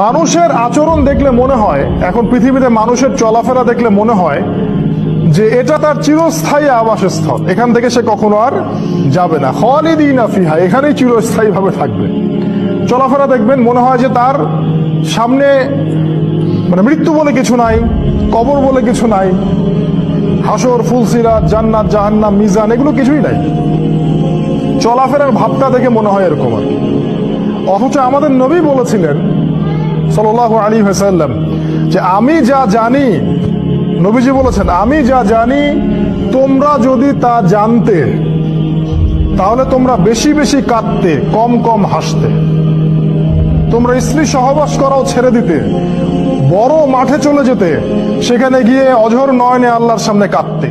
মানুষের আচরণ দেখলে মনে হয়, এখন পৃথিবীতে মানুষের চলাফেরা দেখলে মনে হয়, যে এটা তার চিরস্থায়ী আবাসস্থল। এখান থেকে সে কখনো আর যাবে না। খালিদিনা ফিহা, এখানেই চিরস্থায়ী ভাবে থাকবে। চলাফেরা দেখবেন, মনে হয় যে তার সামনে মানে মৃত্যু বলে কিছু নাই, কবর বলে কিছু নাই, হাসর ফুলসিরাত জান্নাত, জাহান্নাম, মিজান, এগুলো কিছুই নাই। চলাফেরার ভাবটা দেখে মনে হয় এরকম আর অথচ আমাদের নবী বলেছিলেন হাসাল্লাম যে আমি যা জানি, নবীজি বলেছেন, আমি যা জানি, তোমরা যদি তা জানতে, তাহলে তোমরা বেশি বেশি কাঁদতে, কম কম হাসতে। তোমরা স্ত্রী সহবাস করাও ছেড়ে দিতে, বড় মাঠে চলে যেতে, সেখানে গিয়ে অঝর নয়নে আল্লাহর সামনে কাঁদতে।